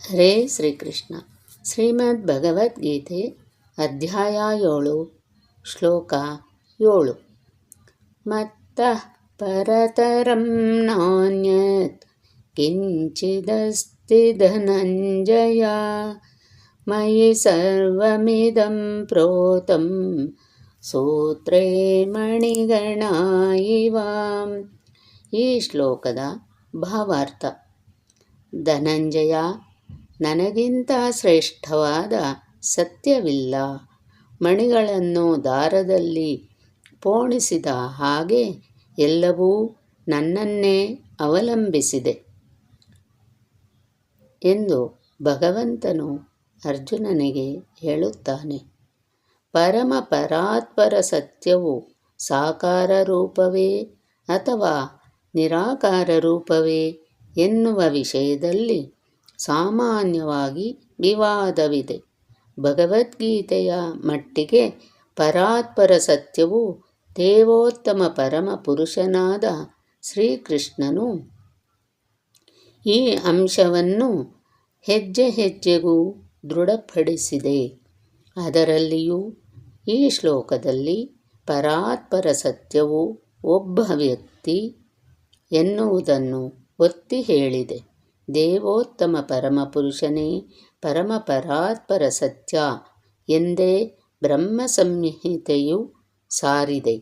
ಹರೇ ಶ್ರೀಕೃಷ್ಣ. ಶ್ರೀಮದ್ ಭಗವದ್ಗೀತೆ ಅಧ್ಯಾಯ ಏಳು, ಶ್ಲೋಕ ಏಳು. ಮತ್ತ ಪರತರಂ ನಾಣ್ಯತ್ ಕಿಂಚಿದಸ್ತಿ ಧನಂಜಯ ಮಯಿ ಸರ್ವಮಿದಂ ಪ್ರೋತಂ ಸೂತ್ರೇ ಮಣಿಗಣ ಈ ಶ್ಲೋಕದ ಭಾವಾರ್ಥ ಧನಂಜಯ ನನಗಿಂತ ಶ್ರೇಷ್ಠವಾದ ಸತ್ಯವಿಲ್ಲ. ಮಣಿಗಳನ್ನು ದಾರದಲ್ಲಿ ಪೋಣಿಸಿದ ಹಾಗೆ ಎಲ್ಲವೂ ನನ್ನನ್ನೇ ಅವಲಂಬಿಸಿದೆ ಎಂದು ಭಗವಂತನು ಅರ್ಜುನನಿಗೆ ಹೇಳುತ್ತಾನೆ. ಪರಮ ಪರಾತ್ಪರ ಸತ್ಯವು ಸಾಕಾರ ರೂಪವೇ ಅಥವಾ ನಿರಾಕಾರ ರೂಪವೇ ಎನ್ನುವ ವಿಷಯದಲ್ಲಿ ಸಾಮಾನ್ಯವಾಗಿ ವಿವಾದವಿದೆ. ಭಗವದ್ಗೀತೆಯ ಮಟ್ಟಿಗೆ ಪರಾತ್ಪರ ಸತ್ಯವು ದೇವೋತ್ತಮ ಪರಮ ಪುರುಷನಾದ ಶ್ರೀಕೃಷ್ಣನು ಈ ಅಂಶವನ್ನು ಹೆಜ್ಜೆ ಹೆಜ್ಜೆಗೂ ದೃಢಪಡಿಸಿದೆ. ಅದರಲ್ಲಿಯೂ ಈ ಶ್ಲೋಕದಲ್ಲಿ ಪರಾತ್ಪರ ಸತ್ಯವು ಒಬ್ಬ ವ್ಯಕ್ತಿ ಎನ್ನುವುದನ್ನು ಒತ್ತಿ ಹೇಳಿದೆ. ದೇವೋತ್ತಮ ಪರಮಪುರುಷನೇ ಪರಮಪರಾತ್ಪರ ಸತ್ಯ ಎಂದೇ ಬ್ರಹ್ಮ ಸಂಹಿತೆಯು ಸಾರಿದೆ.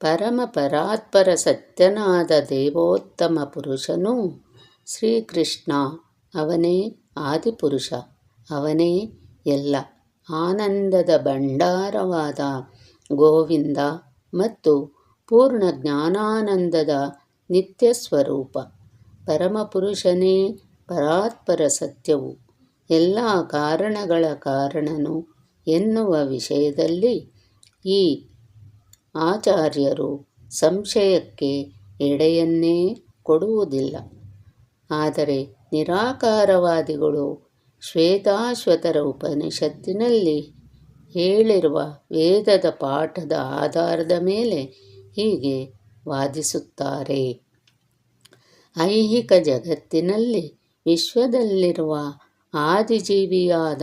ಪರಮಪರಾತ್ಪರ ಸತ್ಯನಾದ ದೇವೋತ್ತಮ ಪುರುಷನು ಶ್ರೀಕೃಷ್ಣ. ಅವನೇ ಆದಿಪುರುಷ, ಅವನೇ ಎಲ್ಲ. ಆನಂದದ ಭಂಡಾರವಾದ ಗೋವಿಂದ ಮತ್ತು ಪೂರ್ಣ ಜ್ಞಾನಾನಂದದ ನಿತ್ಯ ಸ್ವರೂಪ ಪರಮಪುರುಷನೇ ಪರಾತ್ಪರ ಸತ್ಯವು. ಎಲ್ಲ ಕಾರಣಗಳ ಕಾರಣನು ಎನ್ನುವ ವಿಷಯದಲ್ಲಿ ಈ ಆಚಾರ್ಯರು ಸಂಶಯಕ್ಕೆ ಎಡೆಯನ್ನೇ ಕೊಡುವುದಿಲ್ಲ. ಆದರೆ ನಿರಾಕಾರವಾದಿಗಳು ಶ್ವೇತಾಶ್ವತರ ಉಪನಿಷತ್ತಿನಲ್ಲಿ ಹೇಳಿರುವ ವೇದದ ಪಾಠದ ಆಧಾರದ ಮೇಲೆ ಹೀಗೆ ವಾದಿಸುತ್ತಾರೆ. ಐಹಿಕ ಜಗತ್ತಿನಲ್ಲಿ ವಿಶ್ವದಲ್ಲಿರುವ ಆದಿಜೀವಿಯಾದ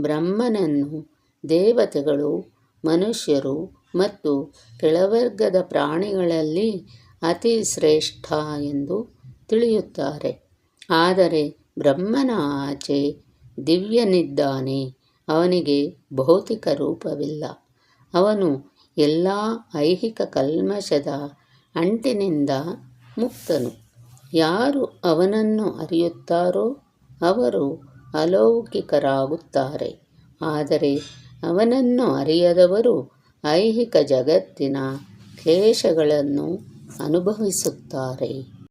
ಬ್ರಹ್ಮನನ್ನು ದೇವತೆಗಳು, ಮನುಷ್ಯರು ಮತ್ತು ಕೆಳವರ್ಗದ ಪ್ರಾಣಿಗಳಲ್ಲಿ ಅತಿ ಶ್ರೇಷ್ಠ ಎಂದು ತಿಳಿಯುತ್ತಾರೆ. ಆದರೆ ಬ್ರಹ್ಮನ ಆಚೆ ದಿವ್ಯನಿದ್ದಾನೆ, ಅವನಿಗೆ ಭೌತಿಕ ರೂಪವಿಲ್ಲ. ಅವನು ಎಲ್ಲ ಐಹಿಕ ಕಲ್ಮಶದ ಅಂಟಿನಿಂದ ಮುಕ್ತನು. ಯಾರು ಅವನನ್ನು ಅರಿಯುತ್ತಾರೋ ಅವರು ಅಲೌಕಿಕರಾಗುತ್ತಾರೆ. ಆದರೆ ಅವನನ್ನು ಅರಿಯದವರು ಐಹಿಕ ಜಗತ್ತಿನ ಕ್ಲೇಶಗಳನ್ನು ಅನುಭವಿಸುತ್ತಾರೆ.